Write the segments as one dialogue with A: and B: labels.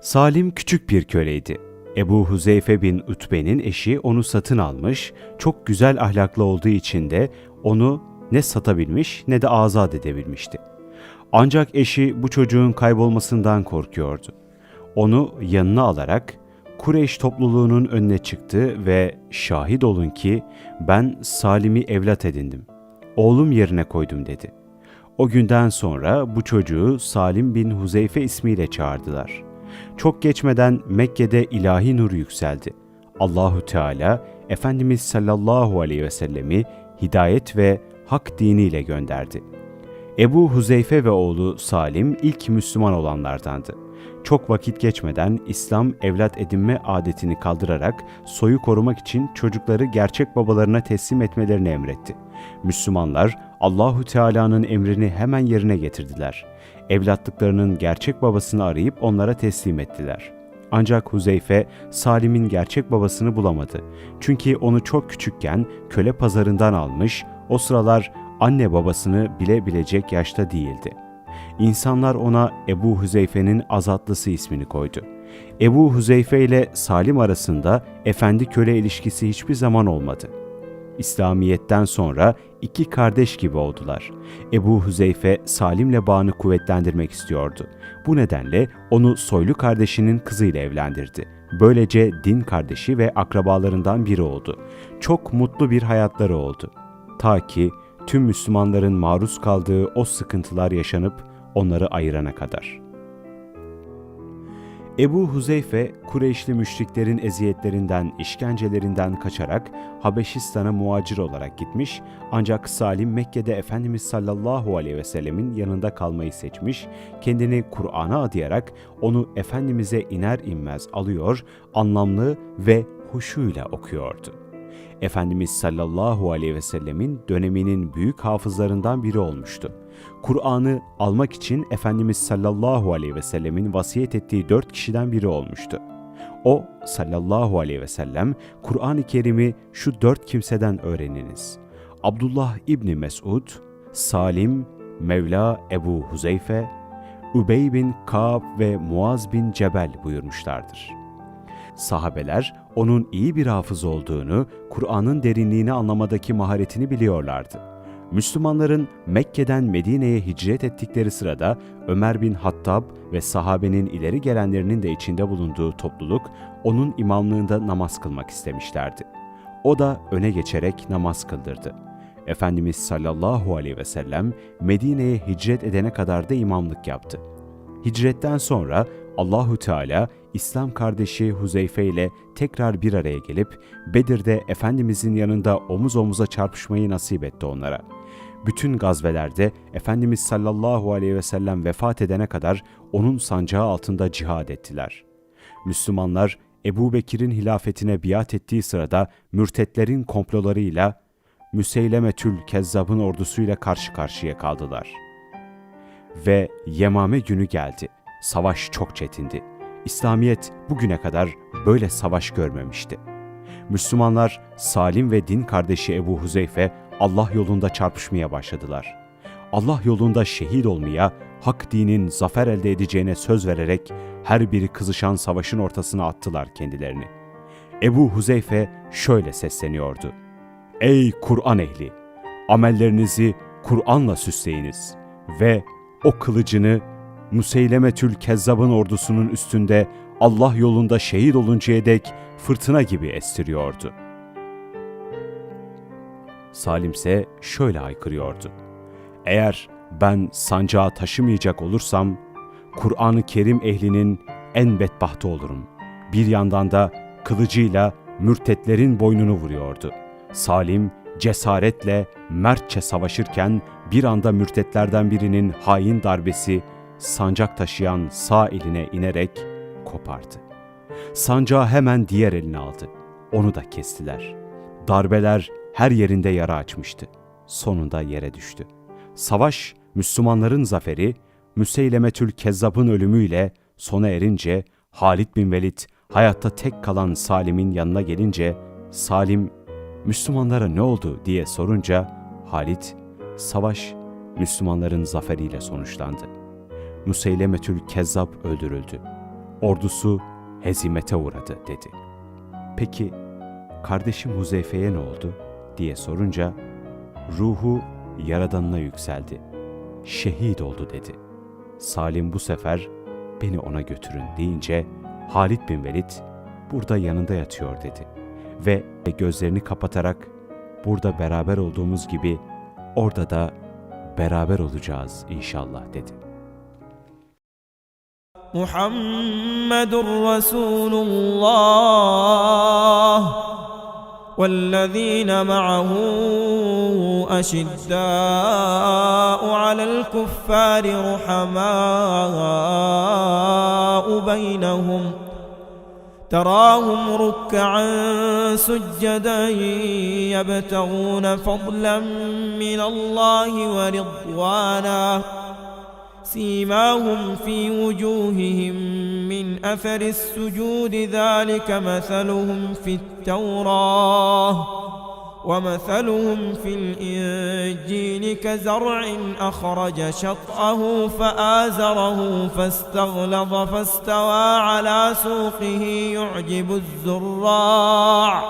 A: Salim küçük bir köleydi. Ebu Huzeyfe bin Ütbe'nin eşi onu satın almış, çok güzel ahlaklı olduğu için de onu ne satabilmiş ne de azat edebilmişti. Ancak eşi bu çocuğun kaybolmasından korkuyordu. Onu yanına alarak Kureyş topluluğunun önüne çıktı ve şahit olun ki ben Salim'i evlat edindim. Oğlum yerine koydum dedi. O günden sonra bu çocuğu Salim bin Huzeyfe ismiyle çağırdılar.'' Çok geçmeden Mekke'de ilahi nur yükseldi. Allahu Teala Efendimiz sallallahu aleyhi ve sellemi hidayet ve hak diniyle gönderdi. Ebu Huzeyfe ve oğlu Salim ilk Müslüman olanlardandı. Çok vakit geçmeden İslam evlat edinme adetini kaldırarak soyu korumak için çocukları gerçek babalarına teslim etmelerini emretti. Müslümanlar Allahu Teala'nın emrini hemen yerine getirdiler evlatlıklarının gerçek babasını arayıp onlara teslim ettiler. Ancak Huzeyfe Salim'in gerçek babasını bulamadı. Çünkü onu çok küçükken köle pazarından almış, o sıralar anne babasını bilebilecek yaşta değildi. İnsanlar ona Ebu Huzeyfe'nin azatlısı ismini koydu. Ebu Huzeyfe ile Salim arasında efendi köle ilişkisi hiçbir zaman olmadı. İslamiyet'ten sonra iki kardeş gibi oldular. Ebu Hüzeyfe Salim'le bağını kuvvetlendirmek istiyordu. Bu nedenle onu soylu kardeşinin kızıyla evlendirdi. Böylece din kardeşi ve akrabalarından biri oldu. Çok mutlu bir hayatları oldu. Ta ki tüm Müslümanların maruz kaldığı o sıkıntılar yaşanıp onları ayırana kadar.'' Ebu Huzeyfe, Kureyşli müşriklerin eziyetlerinden, işkencelerinden kaçarak Habeşistan'a muacir olarak gitmiş ancak Salim Mekke'de Efendimiz sallallahu aleyhi ve sellemin yanında kalmayı seçmiş, kendini Kur'an'a adayarak onu Efendimiz'e iner inmez alıyor, anlamlı ve huşuyla okuyordu. Efendimiz sallallahu aleyhi ve sellemin döneminin büyük hafızlarından biri olmuştu. Kur'an'ı almak için Efendimiz sallallahu aleyhi ve sellemin vasiyet ettiği dört kişiden biri olmuştu. O sallallahu aleyhi ve sellem Kur'an-ı Kerim'i şu dört kimseden öğreniniz. Abdullah İbni Mesud, Salim, Mevla Ebu Huzeyfe, Übey bin Kaab ve Muaz bin Cebel buyurmuşlardır. Sahabeler onun iyi bir hafız olduğunu, Kur'an'ın derinliğini anlamadaki maharetini biliyorlardı. Müslümanların Mekke'den Medine'ye hicret ettikleri sırada Ömer bin Hattab ve sahabenin ileri gelenlerinin de içinde bulunduğu topluluk onun imamlığında namaz kılmak istemişlerdi. O da öne geçerek namaz kıldırdı. Efendimiz sallallahu aleyhi ve sellem Medine'ye hicret edene kadar da imamlık yaptı. Hicretten sonra Allahu Teala İslam kardeşi Huzeyfe ile tekrar bir araya gelip Bedir'de Efendimizin yanında omuz omuza çarpışmayı nasip etti onlara. Bütün gazvelerde Efendimiz sallallahu aleyhi ve sellem vefat edene kadar onun sancağı altında cihad ettiler. Müslümanlar Ebu Bekir'in hilafetine biat ettiği sırada mürtetlerin komplolarıyla Müseylemetül Kezzab'ın ordusuyla karşı karşıya kaldılar. Ve Yemame günü geldi. Savaş çok çetindi. İslamiyet bugüne kadar böyle savaş görmemişti. Müslümanlar Salim ve din kardeşi Ebu Huzeyfe Allah yolunda çarpışmaya başladılar. Allah yolunda şehit olmaya, hak dinin zafer elde edeceğine söz vererek her biri kızışan savaşın ortasına attılar kendilerini. Ebu Huzeyfe şöyle sesleniyordu. Ey Kur'an ehli! Amellerinizi Kur'an'la süsleyiniz ve o kılıcını Museylemetül Kezzab'ın ordusunun üstünde Allah yolunda şehit oluncaya dek fırtına gibi estiriyordu. Salim ise şöyle aykırıyordu: Eğer ben sancağı taşımayacak olursam, Kur'an-ı Kerim ehlinin en bedbahtı olurum. Bir yandan da kılıcıyla mürtetlerin boynunu vuruyordu. Salim cesaretle mertçe savaşırken bir anda mürtetlerden birinin hain darbesi sancak taşıyan sağ eline inerek kopardı. Sancağı hemen diğer eline aldı. Onu da kestiler. Darbeler her yerinde yara açmıştı. Sonunda yere düştü. Savaş, Müslümanların zaferi, Müseylemetül Kezzab'ın ölümüyle sona erince Halid bin Velid hayatta tek kalan Salim'in yanına gelince Salim Müslümanlara ne oldu diye sorunca Halid savaş Müslümanların zaferiyle sonuçlandı. Nuseylemetül Kezzab öldürüldü. Ordusu hezimete uğradı dedi. Peki kardeşim Huzeyfe'ye ne oldu diye sorunca ruhu yaradanına yükseldi. Şehit oldu dedi. Salim bu sefer beni ona götürün deyince Halid bin Velid burada yanında yatıyor dedi. Ve gözlerini kapatarak burada beraber olduğumuz gibi orada da beraber olacağız inşallah dedi.'' محمد رسول الله والذين معه أشداء على الكفار رحماء بينهم تراهم ركعا سجدا يبتغون فضلا من الله ورضوانا سيماهم في وجوههم من اثر السجود ذلك مثلهم في التوراه ومثلهم في الانجيل كزرع اخرج شطاه فازره فاستغلظ فاستوى على سوقه يعجب الزراع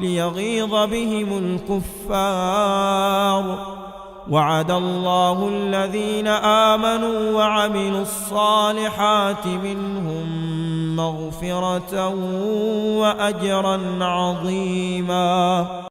A: ليغيظ بهم الكفار وعد الله الذين آمنوا وعملوا الصالحات منهم مغفرة وأجرا عظيما